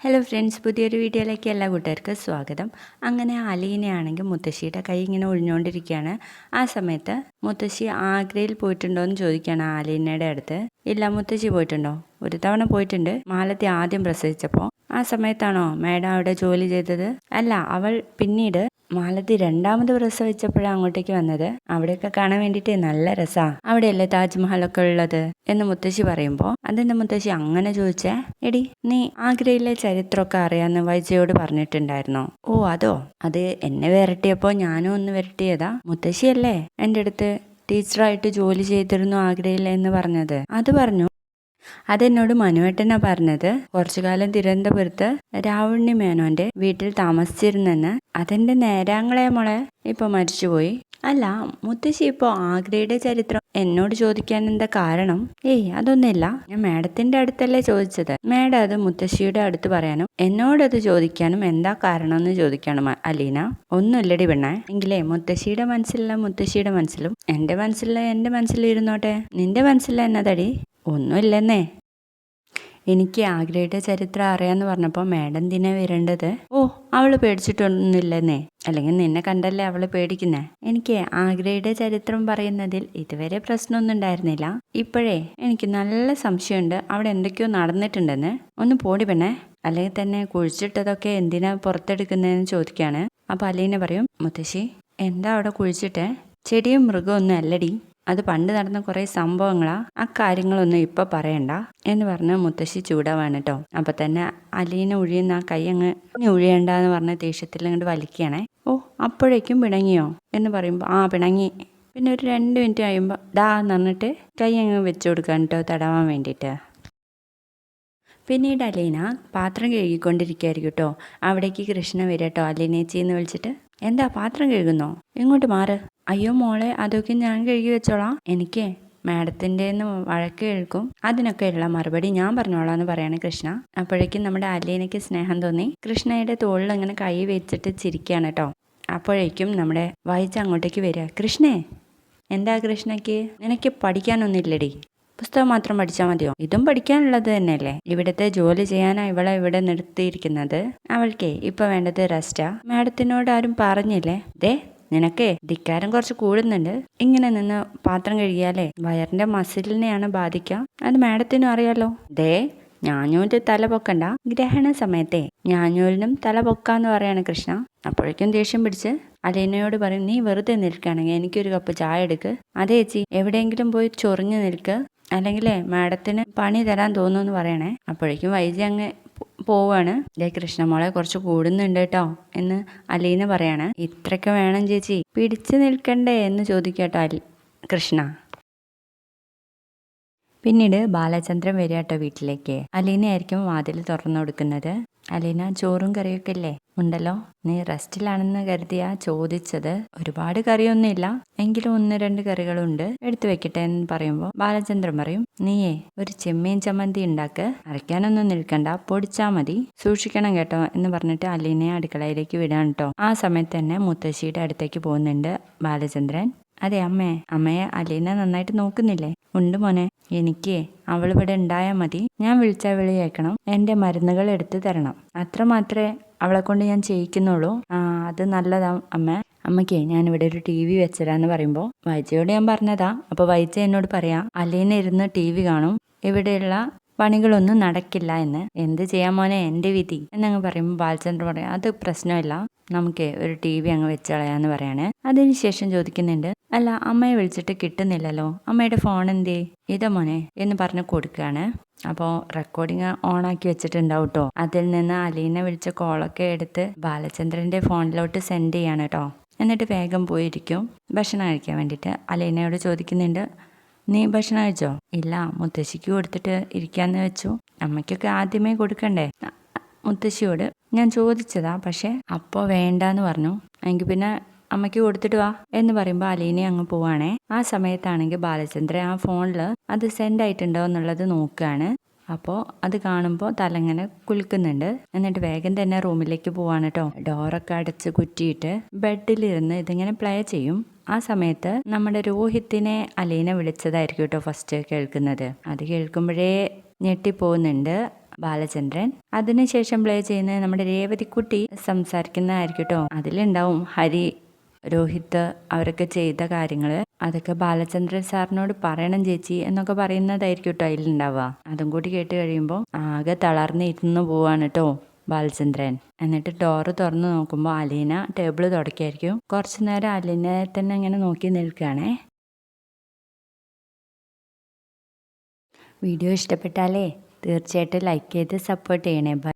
Hello friends പുതിയൊരു വീഡിയോയിലേക്ക് എല്ലാ കൂട്ടുകാർക്കും സ്വാഗതം. അങ്ങനെ അലീനയാണെങ്കിൽ മുത്തശ്ശിയുടെ കൈ ഇങ്ങനെ ഒഴിഞ്ഞുകൊണ്ടിരിക്കുകയാണ്. ആ സമയത്ത് മുത്തശ്ശി ആഗ്രയിൽ പോയിട്ടുണ്ടോ എന്ന് ചോദിക്കുകയാണ് ആലീനയുടെ അടുത്ത്. ഇല്ല മുത്തശ്ശി പോയിട്ടുണ്ടോ? ഒരു തവണ പോയിട്ടുണ്ട് മാലത്തി ആദ്യം പ്രസവിച്ചപ്പോൾ. ആ സമയത്താണോ മാഡം അവിടെ ജോലി ചെയ്തത്? അല്ല അവൾ പിന്നീട് മാലത്തി രണ്ടാമത് പ്രസവിച്ചപ്പോഴാണ് അങ്ങോട്ടേക്ക് വന്നത്. അവിടെയൊക്കെ കാണാൻ വേണ്ടിയിട്ട് നല്ല രസാ. അവിടെയല്ലേ താജ്മഹലൊക്കെ ഉള്ളത്? എന്ന് മുത്തശ്ശി പറയുമ്പോൾ അതെന്റെ മുത്തശ്ശി അങ്ങനെ ചോദിച്ചേ? എടി നീ ആഗ്രയിലെ ചരിത്രമൊക്കെ അറിയാന്ന് വൈജയോട് പറഞ്ഞിട്ടുണ്ടായിരുന്നോ? ഓ അതോ? അത് എന്നെ വിരട്ടിയപ്പോൾ ഞാനും ഒന്ന് വരട്ടിയതാ? മുത്തശ്ശിയല്ലേ? എന്റെ അടുത്ത് ടീച്ചറായിട്ട് ജോലി ചെയ്തിരുന്നു ആഗ്രയിൽ എന്ന് പറഞ്ഞത്? അത് പറഞ്ഞു. അതെന്നോട് മനുവേട്ടനാ പറഞ്ഞത്. കുറച്ചു കാലം തിരുവനന്തപുരത്ത് രാവുണ്ണി മേനോന്റെ വീട്ടിൽ താമസിച്ചിരുന്നെന്ന്. അതെന്റെ നേരാങ്ങളെ മോളെ. ഇപ്പൊ മരിച്ചുപോയി. അല്ല മുത്തശ്ശി ഇപ്പോ ആഗ്രയുടെ ചരിത്രം എന്നോട് ചോദിക്കാൻ എന്താ കാരണം? ഏയ് അതൊന്നുമില്ല. ഞാൻ മേഡത്തിന്റെ അടുത്തല്ലേ ചോദിച്ചത്. മേഡം അത് മുത്തശ്ശിയുടെ അടുത്ത് പറയാനും എന്നോടത് ചോദിക്കാനും എന്താ കാരണം എന്ന് ചോദിക്കണം അലീന. ഒന്നുമില്ലടി പെണ്ണേ. എങ്കിലേ മുത്തശ്ശിയുടെ മനസ്സിലുള്ള മുത്തശ്ശിയുടെ മനസ്സിലും എന്റെ മനസ്സിലുള്ള എന്റെ മനസ്സിലും ഇരുന്നോട്ടെ. നിന്റെ മനസ്സിലുള്ള എന്നതടി? ഒന്നുമില്ലെന്നേ. എനിക്ക് ആഗ്രയുടെ ചരിത്രം അറിയാമെന്ന് പറഞ്ഞപ്പോൾ മാഡം ദിനെ വരേണ്ടത്. ഓ അവൾ പേടിച്ചിട്ടൊന്നുമില്ലെന്നേ. അല്ലെങ്കിൽ നിന്നെ കണ്ടല്ലേ അവൾ പേടിക്കുന്നേ. എനിക്ക് ആഗ്രയുടെ ചരിത്രം പറയുന്നതിൽ ഇതുവരെ പ്രശ്നമൊന്നും ഉണ്ടായിരുന്നില്ല. ഇപ്പോഴേ എനിക്ക് നല്ല സംശയമുണ്ട്. അവിടെ എന്തൊക്കെയോ നടന്നിട്ടുണ്ടെന്ന്. ഒന്ന് പോടി പെണ്ണേ. അല്ലെങ്കിൽ തന്നെ കുഴിച്ചിട്ടതൊക്കെ എന്തിനാ പുറത്തെടുക്കുന്നതെന്ന് ചോദിക്കുകയാണ് അപ്പോൾ അലീന പറയും മുത്തശ്ശി എന്താ അവിടെ കുഴിച്ചിട്ടേ? ചെടിയും മൃഗമൊന്നും അല്ലടി. അത് പണ്ട് നടന്ന കുറേ സംഭവങ്ങളാ ആ കാര്യങ്ങളൊന്നും ഇപ്പൊ പറയണ്ട എന്ന് പറഞ്ഞ് മുത്തശ്ശി ചൂടാവാണ് കേട്ടോ അപ്പൊ തന്നെ അലീന ഒഴിയുന്ന ആ കൈ അങ്ങ് ഒഴിയണ്ട എന്ന് പറഞ്ഞ ദേഷ്യത്തിൽ അങ്ങോട്ട് വലിക്കുകയാണേ. ഓ അപ്പോഴേക്കും പിണങ്ങിയോ? എന്ന് പറയുമ്പോൾ ആ പിണങ്ങി. പിന്നെ ഒരു രണ്ട് മിനിറ്റ് കഴിയുമ്പോൾ ഡാ എന്ന് പറഞ്ഞിട്ട് കൈ അങ്ങ് വെച്ചു കൊടുക്കാൻ കേട്ടോ തടവാൻ വേണ്ടിയിട്ട്. പിന്നീട് അലീന പാത്രം കഴുകിക്കൊണ്ടിരിക്കുകയായിരിക്കും കേട്ടോ അവിടേക്ക് കൃഷ്ണ വരട്ടോ അലീനേച്ചി എന്ന് വിളിച്ചിട്ട്. എന്താ പാത്രം കഴുകുന്നോ? ഇങ്ങോട്ട് മാറ്. അയ്യോ മോളെ അതൊക്കെ ഞാൻ കഴുകി വെച്ചോളാം. എനിക്ക് മാഡത്തിന്റെ വഴക്ക് കേൾക്കും. അതിനൊക്കെയുള്ള മറുപടി ഞാൻ പറഞ്ഞോളാം എന്ന് പറയാണ് കൃഷ്ണ. അപ്പോഴേക്കും നമ്മുടെ അലീനയ്ക്ക് സ്നേഹം തോന്നി. കൃഷ്ണയുടെ തോളിൽ അങ്ങനെ കൈ വെച്ചിട്ട് ചിരിക്കുകയാണ് കേട്ടോ. അപ്പോഴേക്കും നമ്മുടെ വായിച്ച അങ്ങോട്ടേക്ക് വരിക. കൃഷ്ണേ എന്താ കൃഷ്ണയ്ക്ക്? നിനക്ക് പഠിക്കാനൊന്നുമില്ലടി. പുസ്തകം മാത്രം പഠിച്ചാൽ മതിയോ? ഇതും പഠിക്കാനുള്ളത് തന്നെയല്ലേ? ഇവിടുത്തെ ജോലി ചെയ്യാനാ ഇവളെ ഇവിടെ നിർത്തിയിരിക്കുന്നത്. അവൾക്കേ ഇപ്പൊ വേണ്ടത് റെസ്റ്റാ മാഡത്തിനോട് ആരും പറഞ്ഞില്ലേ? ദേ നിനക്കേ ധിക്കാരം കുറച്ച് കൂടുന്നുണ്ട്. ഇങ്ങനെ നിന്ന് പാത്രം കഴുകിയാലേ വയറിന്റെ മസിലിനെയാണ് ബാധിക്കുക. അത് മാഡത്തിനും അറിയാലോ. ദേ ഞാഞ്ഞൂൽ തല പൊക്കണ്ട. ഗ്രഹണ സമയത്തെ ഞാഞ്ഞൂലിനും തല പൊക്കാന്ന് പറയാണ് കൃഷ്ണ. അപ്പോഴേക്കും ദേഷ്യം പിടിച്ച് അലീനയോട് പറയും നീ വെറുതെ നിൽക്കുകയാണെങ്കിൽ എനിക്കൊരു കപ്പ് ചായ എടുക്ക്. അതേ ചേച്ചി എവിടെയെങ്കിലും പോയി ചൊറിഞ്ഞു നിൽക്ക്. അല്ലെങ്കിൽ മാഡത്തിന് പണി തരാൻ തോന്നുന്നു പറയണേ. അപ്പോഴേക്കും വൈദ്യ അങ്ങ് പോവാണ്. ദേ കൃഷ്ണമോളെ കുറച്ച് കൂടുന്നുണ്ട് കേട്ടോ എന്ന് അലീന പറയാണ്. ഇത്രയൊക്കെ വേണം ചേച്ചി. പിടിച്ചു നിൽക്കണ്ടേ എന്ന് ചോദിക്കട്ടോ അലി കൃഷ്ണ. പിന്നീട് ബാലചന്ദ്രൻ വരിക കേട്ടോ വീട്ടിലേക്ക്. അലീനയായിരിക്കും വാതിൽ തുറന്നു കൊടുക്കുന്നത്. അലീന ചോറും കറിയൊക്കെ ഇല്ലേ? ഉണ്ടല്ലോ. നീ റെസ്റ്റിലാണെന്ന് കരുതിയാ ചോദിച്ചത്. ഒരുപാട് കറിയൊന്നുമില്ല. എങ്കിലും ഒന്ന് രണ്ട് കറികളുണ്ട്. എടുത്തു വെക്കട്ടെ എന്ന് പറയുമ്പോൾ ബാലചന്ദ്രൻ പറയും നീയേ ഒരു ചെമ്മീൻ ചമ്മന്തി ഉണ്ടാക്ക്. അരയ്ക്കാനൊന്നും നിൽക്കണ്ട. പൊടിച്ചാ മതി. സൂക്ഷിക്കണം കേട്ടോ എന്ന് പറഞ്ഞിട്ട് അലീനെ അടുക്കളയിലേക്ക് വിടാൻ കേട്ടോ ആ സമയത്ത് തന്നെ മുത്തശ്ശിയുടെ അടുത്തേക്ക് പോകുന്നുണ്ട് ബാലചന്ദ്രൻ. അതെ അമ്മേ. അമ്മയെ അലീന നന്നായിട്ട് നോക്കുന്നില്ലേ? ഉണ്ട് മോനെ. എനിക്ക് അവളിവിടെ ഉണ്ടായാൽ മതി. ഞാൻ വിളിച്ചാൽ വിളിയേക്കണം. എന്റെ മരുന്നുകൾ എടുത്തു തരണം. അത്ര മാത്രമേ അവളെ കൊണ്ട് ഞാൻ ചെയ്യിക്കുന്നുള്ളൂ. ആ അത് നല്ലതാ അമ്മ. അമ്മയ്ക്ക് ഞാൻ ഇവിടെ ഒരു ടി വി വെച്ചരാന്ന് പറയുമ്പോൾ വൈജയോട് ഞാൻ പറഞ്ഞതാ. അപ്പോൾ വൈജ എന്നോട് പറയാം അലീന ഇരുന്ന് ടി വി കാണും. ഇവിടെയുള്ള പണികളൊന്നും നടക്കില്ല എന്ന്. എന്ത് ചെയ്യാൻ മോനെ? എന്റെ വിധി. എന്നങ്ങ് പറയുമ്പോൾ ബാലചന്ദ്രൻ പറയും അത് പ്രശ്നമില്ല. നമുക്ക് ഒരു ടി വി അങ്ങ് വെച്ചളയാന്ന് പറയാണ്. അതിനുശേഷം ചോദിക്കുന്നുണ്ട് അല്ല അമ്മയെ വിളിച്ചിട്ട് കിട്ടുന്നില്ലല്ലോ. അമ്മയുടെ ഫോൺ എന്തേ ഇതാ മോനെ എന്ന് പറഞ്ഞ് കൊടുക്കുകയാണ്. അപ്പോൾ റെക്കോർഡിങ് ഓണാക്കി വെച്ചിട്ടുണ്ടാവും കേട്ടോ അതിൽ നിന്ന് അലീനെ വിളിച്ച കോളൊക്കെ എടുത്ത് ബാലചന്ദ്രന്റെ ഫോണിലോട്ട് സെൻഡ് ചെയ്യാണ് കേട്ടോ എന്നിട്ട് വേഗം പോയിരിക്കും. ഭക്ഷണം കഴിക്കാൻ വേണ്ടിയിട്ട് അലീനയോട് ചോദിക്കുന്നുണ്ട് നീ ഭക്ഷണം കഴിച്ചോ? ഇല്ല മുത്തശ്ശിക്ക് കൊടുത്തിട്ട് ഇരിക്കാന്ന് വെച്ചു. അമ്മയ്ക്കൊക്കെ ആദ്യമേ കൊടുക്കണ്ടേ? മുത്തശ്ശിയോട് ഞാൻ ചോദിച്ചതാ പക്ഷെ അപ്പോൾ വേണ്ടാന്ന് പറഞ്ഞു. എങ്കിൽ പിന്നെ അമ്മയ്ക്ക് കൊടുത്തിട്ട് വാ എന്ന് പറയുമ്പോൾ അലീനെ അങ്ങ് പോവാണേ. ആ സമയത്താണെങ്കിൽ ബാലചന്ദ്രൻ ആ ഫോണിൽ അത് സെൻഡ് ആയിട്ടുണ്ടോ എന്നുള്ളത് നോക്കുകയാണ് അപ്പോൾ അത് കാണുമ്പോൾ തലങ്ങനെ കുലുക്കുന്നുണ്ട്. എന്നിട്ട് വേഗം തന്നെ റൂമിലേക്ക് പോവാണ് കേട്ടോ ഡോറൊക്കെ അടച്ച് കുറ്റിയിട്ട് ബെഡിലിരുന്ന് ഇതിങ്ങനെ പ്ലേ ചെയ്യും. ആ സമയത്ത് നമ്മുടെ രോഹിത്തിനെ അലീന വിളിച്ചതായിരിക്കും കേട്ടോ ഫസ്റ്റ് കേൾക്കുന്നത്. അത് കേൾക്കുമ്പോഴേ ഞെട്ടിപ്പോകുന്നുണ്ട്. ബാലചന്ദ്രൻ. അതിനുശേഷം പ്ലേ ചെയ്യുന്നത് നമ്മുടെ രേവതിക്കുട്ടി സംസാരിക്കുന്നതായിരിക്കും കേട്ടോ അതിലുണ്ടാവും ഹരി രോഹിത് അവരൊക്കെ ചെയ്ത കാര്യങ്ങൾ അതൊക്കെ ബാലചന്ദ്രൻ സാറിനോട് പറയണം ചേച്ചി എന്നൊക്കെ പറയുന്നതായിരിക്കും കേട്ടോ അതിലുണ്ടാവുക. അതും കൂടി കേട്ട് കഴിയുമ്പോൾ ആകെ തളർന്നിരുന്ന് പോവാണ് കേട്ടോ ബാലചന്ദ്രൻ. എന്നിട്ട് ഡോറ് തുറന്ന് നോക്കുമ്പോൾ അലീന ടേബിൾ തുടക്കായിരിക്കും കുറച്ചു നേരം അലീനയെ തന്നെ അങ്ങനെ നോക്കി നിൽക്കുകയാണേ. വീഡിയോ ഇഷ്ടപ്പെട്ടാലേ തീർച്ചയായിട്ടും ലൈക്ക് ചെയ്ത് സപ്പോർട്ട് ചെയ്യണേ. ബൈ